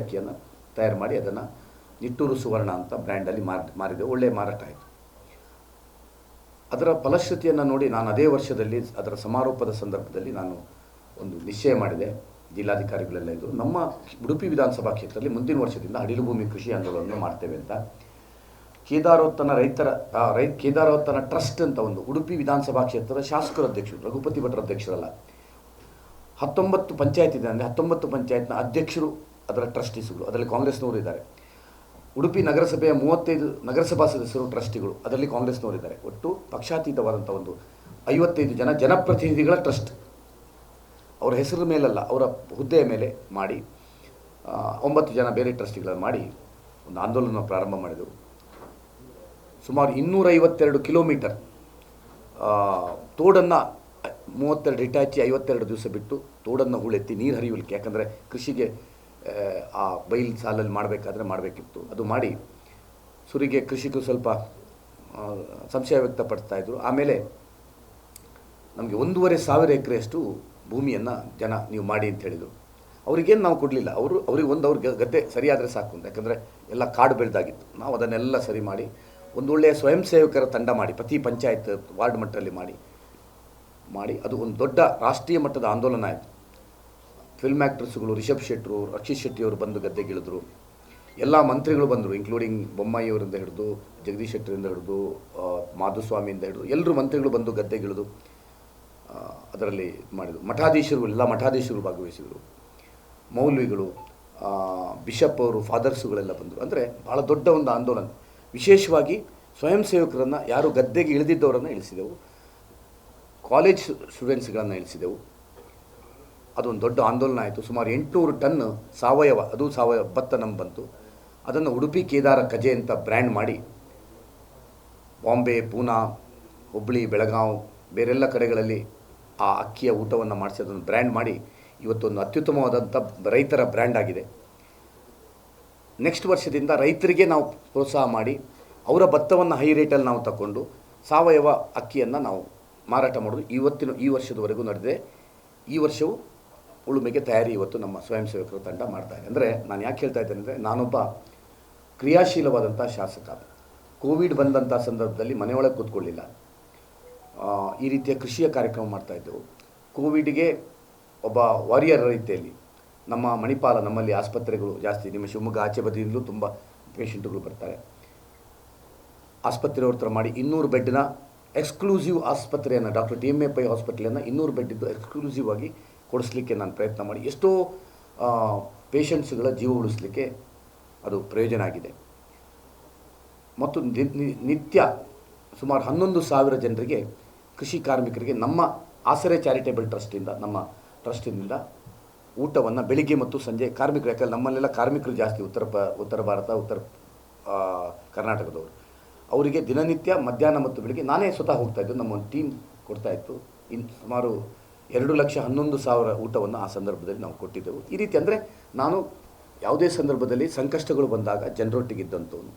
ಅಕ್ಕಿಯನ್ನು ತಯಾರು ಮಾಡಿ ಅದನ್ನು ನಿಟ್ಟೂರು ಸುವರ್ಣ ಅಂತ ಬ್ರ್ಯಾಂಡಲ್ಲಿ ಮಾರ್, ಮಾರಿದೆ. ಒಳ್ಳೆಯ ಮಾರಾಟ ಆಯಿತು. ಅದರ ಫಲಶ್ರುತಿಯನ್ನು ನೋಡಿ ನಾನು ಅದೇ ವರ್ಷದಲ್ಲಿ ಅದರ ಸಮಾರೋಪದ ಸಂದರ್ಭದಲ್ಲಿ ನಾನು ಒಂದು ನಿಶ್ಚಯ ಮಾಡಿದೆ. ಜಿಲ್ಲಾಧಿಕಾರಿಗಳೆಲ್ಲ ಇದ್ದರು ನಮ್ಮ ಉಡುಪಿ ವಿಧಾನಸಭಾ ಕ್ಷೇತ್ರದಲ್ಲಿ ಮುಂದಿನ ವರ್ಷದಿಂದ ಅಡಿಲು ಭೂಮಿ ಕೃಷಿ ಆಂದೋಲನವನ್ನು ಮಾಡ್ತೇವೆ ಅಂತ. ಕೇದಾರೋತ್ತನ ರೈತರ ರೈ, ಕೇದಾರೋತ್ತನ ಟ್ರಸ್ಟ್ ಅಂತ ಒಂದು ಉಡುಪಿ ವಿಧಾನಸಭಾ ಕ್ಷೇತ್ರದ ಶಾಸಕರ ಅಧ್ಯಕ್ಷರು, ರಘುಪತಿ ಭಟ್ರ ಅಧ್ಯಕ್ಷರಲ್ಲ. ಹತ್ತೊಂಬತ್ತು ಪಂಚಾಯತ್ ಇದೆ. ಅಂದರೆ ಹತ್ತೊಂಬತ್ತು ಪಂಚಾಯತ್ನ ಅಧ್ಯಕ್ಷರು ಅದರ ಟ್ರಸ್ಟೀಸ್ಗಳು ಅದರಲ್ಲಿ ಕಾಂಗ್ರೆಸ್ನವರು ಇದ್ದಾರೆ. ಉಡುಪಿ ನಗರಸಭೆಯ ಮೂವತ್ತೈದು ನಗರಸಭಾ ಸದಸ್ಯರು ಟ್ರಸ್ಟಿಗಳು ಅದರಲ್ಲಿ ಕಾಂಗ್ರೆಸ್ನವರು ಇದ್ದಾರೆ. ಒಟ್ಟು ಪಕ್ಷಾತೀತವಾದಂಥ ಒಂದು ಐವತ್ತೈದು ಜನ ಜನಪ್ರತಿನಿಧಿಗಳ ಟ್ರಸ್ಟ್ ಅವರ ಹೆಸರು ಮೇಲಲ್ಲ, ಅವರ ಹುದ್ದೆಯ ಮೇಲೆ ಮಾಡಿ ಒಂಬತ್ತು ಜನ ಬೇರೆ ಟ್ರಸ್ಟಿಗಳನ್ನು ಮಾಡಿ ಒಂದು ಆಂದೋಲನ ಪ್ರಾರಂಭ ಮಾಡಿದರು. ಸುಮಾರು ಇನ್ನೂರೈವತ್ತೆರಡು ಕಿಲೋಮೀಟರ್ ತೋಡನ್ನು ಮೂವತ್ತೆರಡು ಹಿಟಾಚಿ ಐವತ್ತೆರಡು ದಿವಸ ಬಿಟ್ಟು ತೋಡನ್ನು ಹೂಳೆತ್ತಿ ನೀರು ಹರಿಯಲಿಕ್ಕೆ ಯಾಕಂದರೆ ಕೃಷಿಗೆ ಆ, ಬೈಲ್ ಸಾಲಲ್ಲಿ ಮಾಡಬೇಕಾದ್ರೆ ಮಾಡಬೇಕಿತ್ತು. ಅದು ಮಾಡಿ ಸುರಿಗೆ ಕೃಷಿಗೂ ಸ್ವಲ್ಪ ಸಂಶಯ ವ್ಯಕ್ತಪಡಿಸ್ತಾ ಇದ್ರು. ಆಮೇಲೆ ನಮಗೆ ಒಂದೂವರೆ ಸಾವಿರ ಎಕರೆಯಷ್ಟು ಭೂಮಿಯನ್ನು ಜನ ನೀವು ಮಾಡಿ ಅಂತ ಹೇಳಿದರು. ಅವ್ರಿಗೇನು ನಾವು ಕೊಡಲಿಲ್ಲ. ಅವರು ಅವ್ರಿಗೆ ಒಂದು ಅವ್ರಿಗೆ ಗದ್ದೆ ಸರಿಯಾದರೆ ಸಾಕು ಅಂತ. ಯಾಕಂದರೆ ಎಲ್ಲ ಕಾಡು ಬೆಳೆದಾಗಿತ್ತು. ನಾವು ಅದನ್ನೆಲ್ಲ ಸರಿ ಮಾಡಿ ಒಂದು ಒಳ್ಳೆಯ ಸ್ವಯಂ ಸೇವಕರ ತಂಡ ಮಾಡಿ ಪ್ರತಿ ಪಂಚಾಯತ್ ವಾರ್ಡ್ ಮಟ್ಟದಲ್ಲಿ ಮಾಡಿ ಮಾಡಿ ಅದು ಒಂದು ದೊಡ್ಡ ರಾಷ್ಟ್ರೀಯ ಮಟ್ಟದ ಆಂದೋಲನ ಆಯಿತು. ಫಿಲ್ಮ್ ಆ್ಯಕ್ಟ್ರಸ್ಗಳು ರಿಷಬ್ ಶೆಟ್ಟರು ರಕ್ಷಿತ್ ಶೆಟ್ಟಿಯವರು ಬಂದು ಗದ್ದೆಗಿಳಿದ್ರು. ಎಲ್ಲ ಮಂತ್ರಿಗಳು ಬಂದರು ಇನ್ಕ್ಲೂಡಿಂಗ್ ಬೊಮ್ಮಾಯಿಯವರಿಂದ ಹಿಡಿದು, ಜಗದೀಶ್ ಶೆಟ್ಟರಿಂದ ಹಿಡಿದು ಮಾಧುಸ್ವಾಮಿಯಿಂದ ಹಿಡಿದು, ಎಲ್ಲರೂ ಮಂತ್ರಿಗಳು ಬಂದು ಗದ್ದೆಗಿಳಿದು ಅದರಲ್ಲಿ ಮಾಡಿದರು. ಮಠಾಧೀಶರು ಎಲ್ಲ ಮಠಾಧೀಶರು ಭಾಗವಹಿಸಿದರು. ಮೌಲ್ವಿಗಳು ಬಿಷಪ್ ಅವರು, ಫಾದರ್ಸುಗಳೆಲ್ಲ ಬಂದರು. ಅಂದರೆ ಭಾಳ ದೊಡ್ಡ ಒಂದು ಆಂದೋಲನ. ವಿಶೇಷವಾಗಿ ಸ್ವಯಂ ಸೇವಕರನ್ನು ಯಾರು ಗದ್ದೆಗೆ ಇಳಿದಿದ್ದವರನ್ನು ಇಳಿಸಿದೆವು. ಕಾಲೇಜ್ ಸ್ಟೂಡೆಂಟ್ಸ್ಗಳನ್ನು ಇಳಿಸಿದೆವು. ಅದೊಂದು ದೊಡ್ಡ ಆಂದೋಲನ ಆಯಿತು. ಸುಮಾರು ಎಂಟುನೂರು ಟನ್ ಸಾವಯವ, ಅದು ಸಾವಯವ ಭತ್ತ ನಮ್ಮ ಬಂತು. ಅದನ್ನು ಉಡುಪಿ ಕೇದಾರ ಕಜೆ ಅಂತ ಬ್ರ್ಯಾಂಡ್ ಮಾಡಿ ಬಾಂಬೆ, ಪೂನಾ ಹುಬ್ಬಳ್ಳಿ ಬೆಳಗಾವ್, ಬೇರೆಲ್ಲ ಕಡೆಗಳಲ್ಲಿ ಆ ಅಕ್ಕಿಯ ಊಟವನ್ನು ಮಾಡಿಸಿ ಅದನ್ನು ಬ್ರ್ಯಾಂಡ್ ಮಾಡಿ ಇವತ್ತೊಂದು ಅತ್ಯುತ್ತಮವಾದಂಥ ರೈತರ ಬ್ರ್ಯಾಂಡ್ ಆಗಿದೆ. ನೆಕ್ಸ್ಟ್ ವರ್ಷದಿಂದ ರೈತರಿಗೆ ನಾವು ಪ್ರೋತ್ಸಾಹ ಮಾಡಿ ಅವರ ಭತ್ತವನ್ನು ಹೈ ರೇಟಲ್ಲಿ ನಾವು ತಗೊಂಡು ಸಾವಯವ ಅಕ್ಕಿಯನ್ನು ನಾವು ಮಾರಾಟ ಮಾಡೋದು ಇವತ್ತಿನ, ಈ ವರ್ಷದವರೆಗೂ ನಡೆದಿದೆ. ಈ ವರ್ಷವೂ ಉಳುಮೆಗೆ ತಯಾರಿ ಇವತ್ತು ನಮ್ಮ ಸ್ವಯಂ ಸೇವಕರ ತಂಡ ಮಾಡ್ತಾ ಇದೆ ಅಂದರೆ ನಾನು ಯಾಕೆ ಹೇಳ್ತಾ ಇದ್ದೇನೆ ಅಂದರೆ ನಾನೊಬ್ಬ ಕ್ರಿಯಾಶೀಲವಾದಂಥ ಶಾಸಕ. ಕೋವಿಡ್ ಬಂದಂಥ ಸಂದರ್ಭದಲ್ಲಿ ಮನೆಯೊಳಗೆ ಕೂತ್ಕೊಳ್ಳಿಲ್ಲ. ಈ ರೀತಿಯ ಕೃಷಿಯ ಕಾರ್ಯಕ್ರಮ ಮಾಡ್ತಾ ಇದ್ದೆವು. ಕೋವಿಡ್ಗೆ ಒಬ್ಬ ವಾರಿಯರ್ ರೀತಿಯಲ್ಲಿ ನಮ್ಮ ಮಣಿಪಾಲ ನಮ್ಮಲ್ಲಿ ಆಸ್ಪತ್ರೆಗಳು ಜಾಸ್ತಿ. ನಿಮ್ಮ ಶಿವಮೊಗ್ಗ ಆಚೆ ಬದಿಯಿಂದಲೂ ತುಂಬ ಪೇಷಂಟ್ಗಳು ಬರ್ತಾರೆ. ಆಸ್ಪತ್ರೆಯವ್ರ ಹತ್ರ ಮಾಡಿ ಇನ್ನೂರು ಬೆಡ್ನ ಎಕ್ಸ್ಕ್ಲೂಸಿವ್ ಆಸ್ಪತ್ರೆಯನ್ನು, doctor T M A Pai ಹಾಸ್ಪಿಟ್ಲನ್ನು ಇನ್ನೂರು ಬೆಡ್ಡಿದ್ದು ಎಕ್ಸ್ಕ್ಲೂಸಿವ್ ಆಗಿ ಕೊಡಿಸ್ಲಿಕ್ಕೆ ನಾನು ಪ್ರಯತ್ನ ಮಾಡಿ. ಎಷ್ಟೋ ಪೇಷಂಟ್ಸ್ಗಳ ಜೀವ ಉಳಿಸ್ಲಿಕ್ಕೆ ಅದು ಪ್ರಯೋಜನ ಆಗಿದೆ. ಮತ್ತು ನಿತ್ಯ ಸುಮಾರು ಹನ್ನೊಂದು ಸಾವಿರ ಜನರಿಗೆ, ಕೃಷಿ ಕಾರ್ಮಿಕರಿಗೆ ನಮ್ಮ ಆಸರೆ ಚಾರಿಟೇಬಲ್ ಟ್ರಸ್ಟಿಂದ ನಮ್ಮ ಟ್ರಸ್ಟಿನಿಂದ ಊಟವನ್ನು ಬೆಳಿಗ್ಗೆ ಮತ್ತು ಸಂಜೆ ಕಾರ್ಮಿಕರು, ಯಾಕಂದ್ರೆ ನಮ್ಮಲ್ಲೆಲ್ಲ ಕಾರ್ಮಿಕರು ಜಾಸ್ತಿ ಉತ್ತರ ಪ, ಉತ್ತರ ಭಾರತ, ಉತ್ತರ ಕರ್ನಾಟಕದವರು. ಅವರಿಗೆ ದಿನನಿತ್ಯ ಮಧ್ಯಾಹ್ನ ಮತ್ತು ಬೆಳಿಗ್ಗೆ ನಾನೇ ಸ್ವತಃ ಹೋಗ್ತಾಯಿದ್ದು ನಮ್ಮ ಒಂದು ಟೀಮ್ ಕೊಡ್ತಾಯಿತ್ತು ಇನ್ನು ಸುಮಾರು ಎರಡು ಲಕ್ಷ ಹನ್ನೊಂದು ಸಾವಿರ ಊಟವನ್ನು ಆ ಸಂದರ್ಭದಲ್ಲಿ ನಾವು ಕೊಟ್ಟಿದ್ದೆವು. ಈ ರೀತಿ ಅಂದರೆ ನಾನು ಯಾವುದೇ ಸಂದರ್ಭದಲ್ಲಿ ಸಂಕಷ್ಟಗಳು ಬಂದಾಗ ಜನರೊಟ್ಟಿಗಿದ್ದಂಥವನು